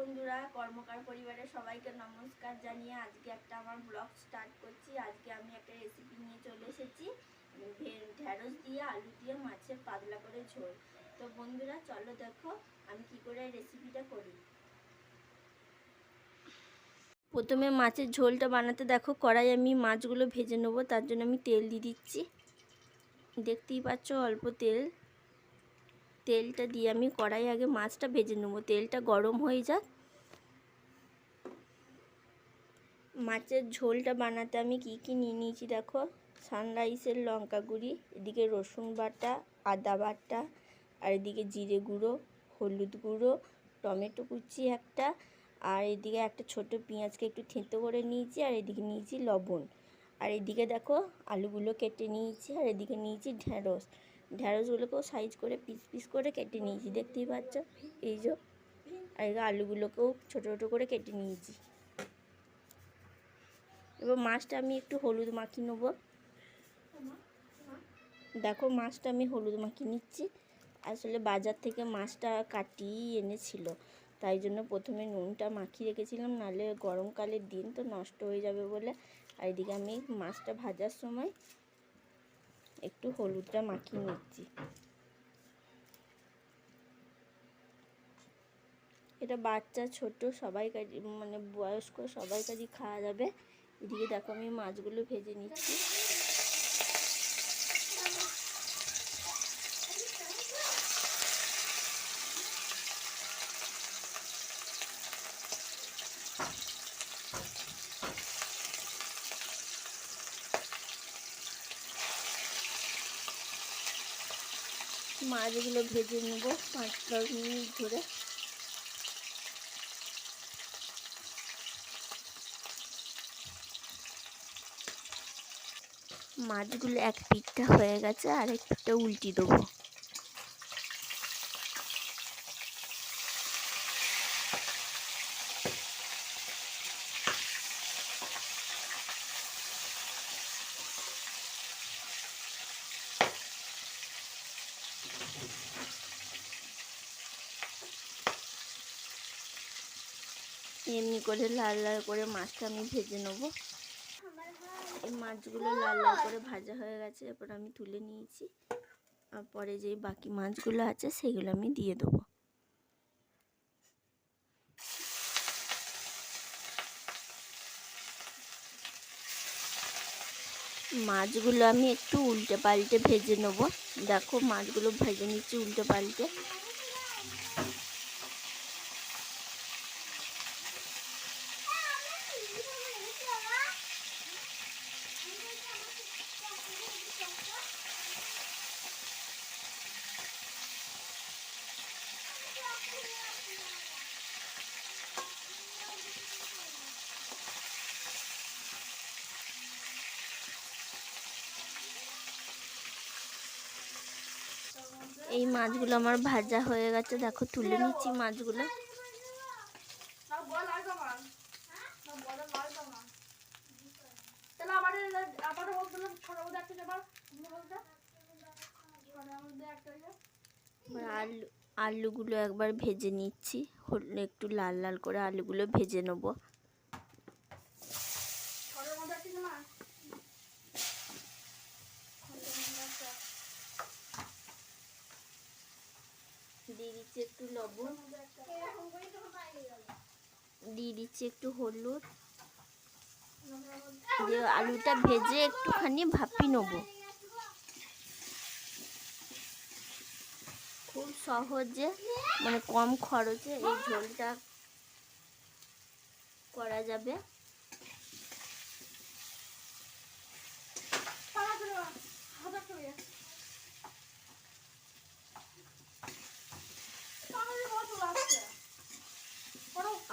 বন্ধুরা, কর্মকার পরিবারের সবাইকে নমস্কার জানিয়ে আজকে একটা আমার ব্লগ স্টার্ট করছি। আজকে আমি একটা রেসিপি নিয়ে চলে এসেছি। ঢ্যাঁড়স দিয়ে, আলু দিয়ে, মাছের পাতলা করে ঝোল। তো বন্ধুরা, চলো দেখো আমি কি করে রেসিপিটা করি। প্রথমে মাছের ঝোলটা বানাতে দেখো, কড়াই আমি মাছগুলো ভেজে নেব, তার জন্য আমি তেল দিয়ে দিচ্ছি। দেখতেই পাচ্ছ, অল্প তেল। তেলটা দিয়ে আমি কড়াই আগে মাছটা ভেজে নেব। তেলটা গরম হয়ে যাক। মাছের ঝোলটা বানাতে আমি কি কি নিয়ে নিয়েছি দেখো? সানরাইসের লঙ্কা গুঁড়ি, এদিকে রসুন বাটা, আদা বাটা, আর এদিকে জিরে গুঁড়ো, হলুদ গুঁড়ো, টমেটো কুচি একটা, আর এদিকে একটা ছোট পেঁয়াজকে একটু থেঁতো করে নিয়েছি, আর এদিকে নিয়েছি লবণ। আর এদিকে দেখো আলুগুলো কেটে নিয়েছি, আর এদিকে নিয়েছি ঢ্যাঁড়স ঢ্যাঁড়সগুলোকেও সাইজ করে পিস পিস করে কেটে নিয়েছি। দেখতেই পাচ্ছ? এই যে, আর আলুগুলোকেও ছোটো ছোটো করে কেটে নিয়েছি। এবার মাছটা আমি একটু হলুদ মাখিয়ে নেব। দেখো, মাছটা আমি হলুদ মাখিয়ে নিচ্ছি। আসলে বাজার থেকে মাছটা কাটিয়ে এনেছিল। তাই জন্য প্রথমে নুনটা মাখিয়ে রেখেছিলাম, নাহলে গরমকালের দিন তো নষ্ট হয়ে যাবে বলে। আর এদিকে আমি মাছটা ভাজার সময় একটু হলুদটা মাখিয়ে নিচ্ছি। এটা বাচ্চা, ছোট, সবাই মানে বয়স্ক সবাই কাজই খাওয়া যাবে। এদিকে দেখো আমি মাছগুলো ভেজে নিচ্ছি। মাছগুলো ভেজে নেব, পাঁচ দশ মিনিট ধরে। মাছগুলো এক পিঠটা হয়ে গেছে, আর এক পিঠটা উল্টি দেবো। এমনি করে লাল লাল করে মাছটা আমি ভেজে নেব। এই মাছগুলো লাল লাল করে ভাজা হয়ে গেছে, এরপর আমি তুলে নিয়েছি। আর পরে যে বাকি মাছগুলো আছে, সেগুলো আমি দিয়ে দেবো। মাছগুলো আমি একটু উল্টে পাল্টে ভেজে নেব। দেখো মাছগুলো ভেজে নিচ্ছি উল্টে পাল্টে। এই মাছগুলো আমার ভাজা হয়ে গেছে। দেখো তুলে নিচ্ছি মাছগুলো। আলু আলুগুলো একবার ভেজে নিচ্ছি। একটু লাল লাল করে আলুগুলো ভেজে নেব ছোটোর মধ্যে একটা জামা দিয়ে দিচ্ছি একটু লবণ। দিয়ে দিচ্ছি একটু হলুদ। দিয়ে আলুটা ভেজে একটুখানি ভাপি নেব। খুব সহজে মানে কম খরচে এই ঝোলটা করা যাবে।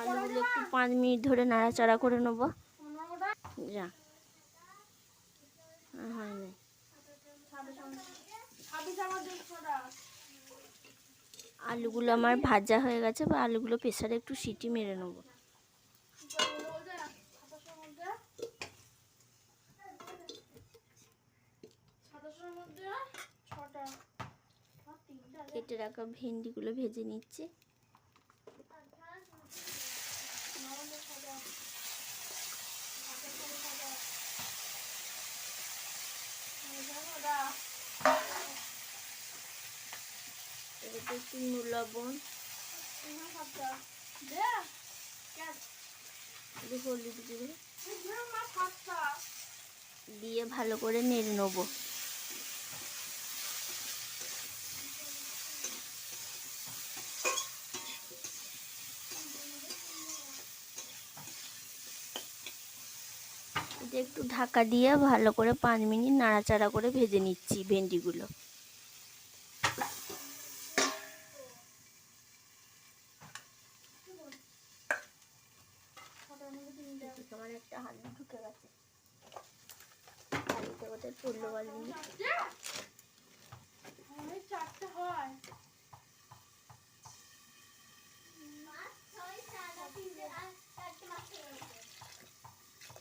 আলুগুলো একটু পাঁচ মিনিট ধরে নাড়াচাড়া করে নেব। যা। হয় দেড়শোটা আলুগুলো আমার ভাজা হয়ে গেছে বা আলুগুলো প্রেসারে একটু সিটি মেরে নেব সাতাশের মধ্যে সাতাশের মধ্যে ছটা কেটে ভেন্ডিগুলো ভেজে নিচ্ছি। একটু লবণ। দিয়ে ভালো করে নেড়ে নেব। একটু ঢাকা দিয়ে ভালো করে পাঁচ মিনিট নাড়াচাড়া করে ভেজে নিচ্ছি ভেন্ডিগুলো তোমার একটা হাঁড়ি ঢুকে গেছে হাঁড়িতে কোথায় পড়ল বলবি চারটে হয়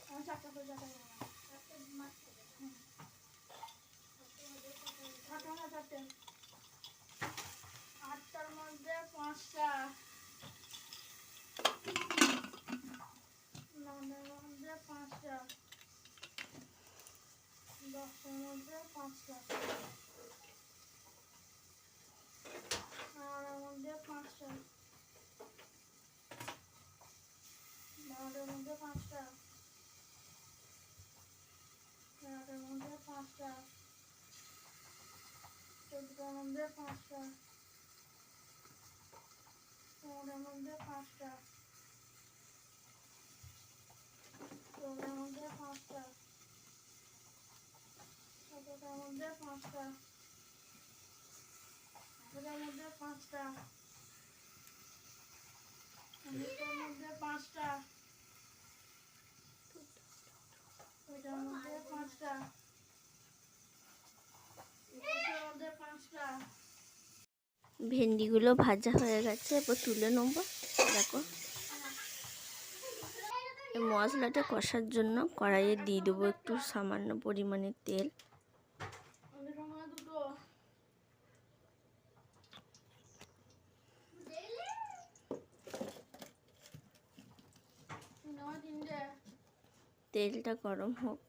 আমি চারটে করে চারটে চারটে না চারটে আটটার মধ্যে পাঁচটা নটার মধ্যে পাঁচটা দশটার মধ্যে পাঁচটা নটার মধ্যে পাঁচটা নটার মধ্যে পাঁচটা নটার মধ্যে পাঁচটা চোদ্দটার মধ্যে ভেন্ডিগুলো ভাজা হয়ে গেছে এরপর তুলে নেব। দেখো। মশলাটা কষার জন্য কড়াইয়ে দিয়ে দেবো একটু সামান্য পরিমাণে তেল ওদের মধ্যে দুটো আমার তিনটে তেলটা গরম হোক।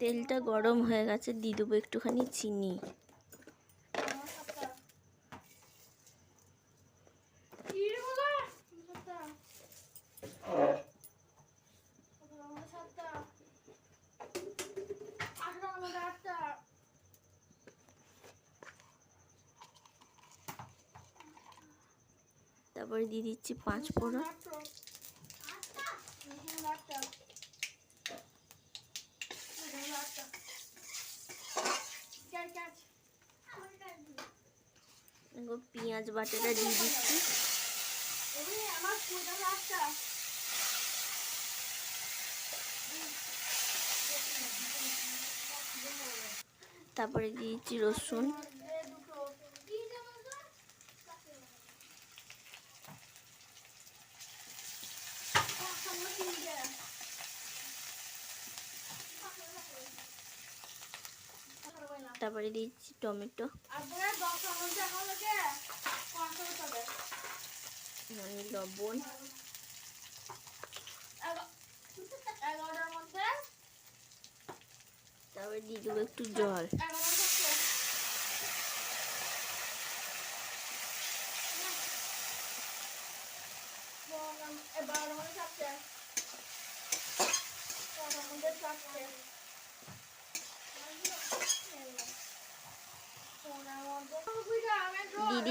তেলটা গরম হয়ে গেছে, দিয়ে দেবো একটুখানি চিনি। তারপরে দিয়ে দিচ্ছি পাঁচ ফোড়ন। পেঁয়াজ বাটাটা দিয়ে দিচ্ছি। তারপরে দিয়ে দিচ্ছি রসুন। তারপরে দিয়েছি টমেটো। মানে লবণ। তারপরে দিয়ে দেবো একটু জল এগারোটা থাকছে বারোটার মধ্যে চারটে ছটার মধ্যে চারটে সোনার মধ্যে কুড়িটা আমি দিয়ে দিচ্ছি আদা বাটা দশটার মধ্যে দশটার মধ্যে হ্যাঁ না এখন না না দিলাম আর নেই আমার মনে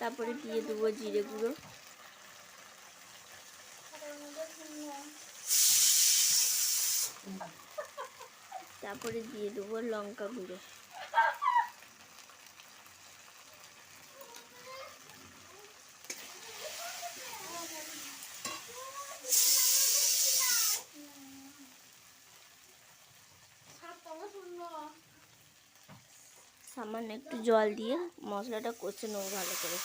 তারপরে দিয়ে দেবো জিরে গুঁড়ো। তারপরে দিয়ে দেবো লঙ্কা গুঁড়ো। সামান্য একটু জল দিয়ে মশলাটা কষে নেব ভালো করে।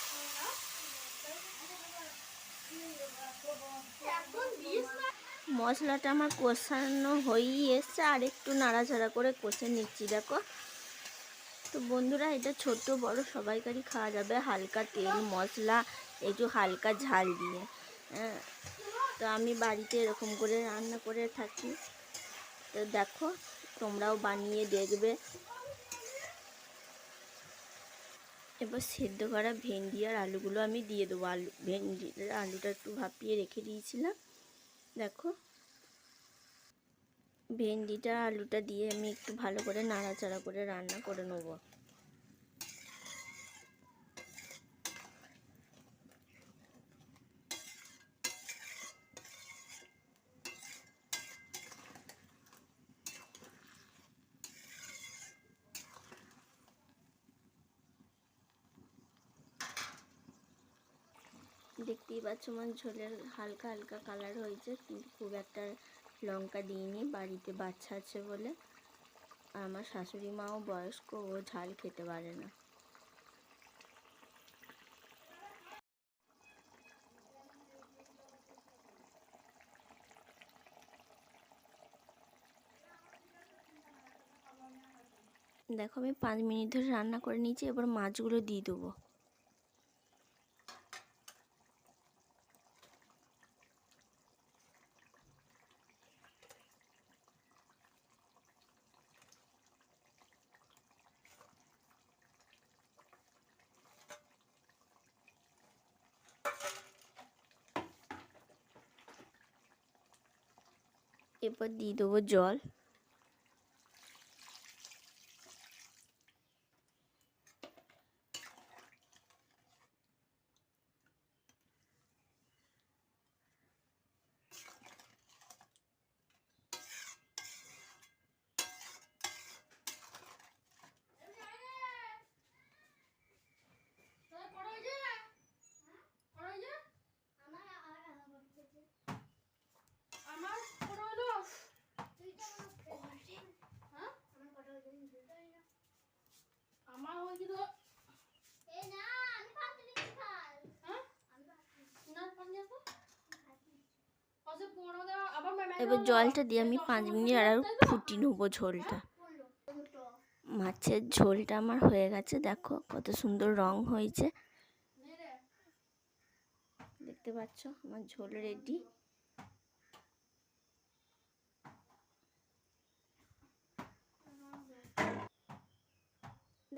মশলাটা আমার কষানো হয়েই এসছে, আর একটু নাড়াচাড়া করে কষে নিচ্ছি, দেখো। তো বন্ধুরা, এটা ছোট, বড়, সবাইকারই খাওয়া যাবে। হালকা তেল, মশলা, একটু হালকা ঝাল দিয়ে। হ্যাঁ তো আমি বাড়িতে এরকম করে রান্না করে থাকি। তো দেখো, তোমরাও বানিয়ে দেখবে। এবার সেদ্ধ করা ভেন্ডি আর আলুগুলো আমি দিয়ে দেবো। আলু ভেন্ডি আলুটা একটু ভাপিয়ে রেখে দিয়েছিলাম। দেখো। ভেন্ডিটা, আলুটা দিয়ে আমি একটু ভালো করে নাড়াচাড়া করে রান্না করে নেব। দেখতেই পাচ্ছ আমার ঝোলের হালকা হালকা কালার হয়েছে, কিন্তু খুব একটা লঙ্কা দিইনি, বাড়িতে বাচ্চা আছে বলে। আর আমার শাশুড়ি মাও বয়স্ক, ও ঝাল খেতে পারে না। দেখো, আমি পাঁচ মিনিট ধরে রান্না করে নিয়েছি, এবার মাছগুলো দিয়ে দেবো। এরপর দিয়ে দেবো জল তাহলে করা হয়েছে করা হয়েছে আমার করা হলো হ্যাঁ আমার হয়েছিল হ্যাঁ? না পানি আসো অসে পনেরো দেওয়া আবার ম্যাম এবার জলটা দিয়ে আমি পাঁচ মিনিট আর ফুটি নেব ঝোলটা। মাছের ঝোলটা আমার হয়ে গেছে দেখো কত সুন্দর রং হয়েছে। দেখতে পাচ্ছ আমার ঝোল রেডি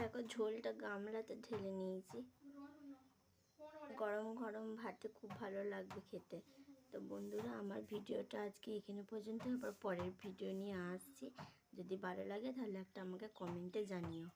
দেখো ঝোলটা গামলাতে ঢেলে নিয়েছি। গরম গরম ভাতে খুব ভালো লাগবে খেতে। তো বন্ধুরা, আমার ভিডিওটা আজকে এখানে পর্যন্ত, আবার পরের ভিডিও নিয়ে আসছি। যদি ভালো লাগে তাহলে একটা আমাকে কমেন্টে জানিও।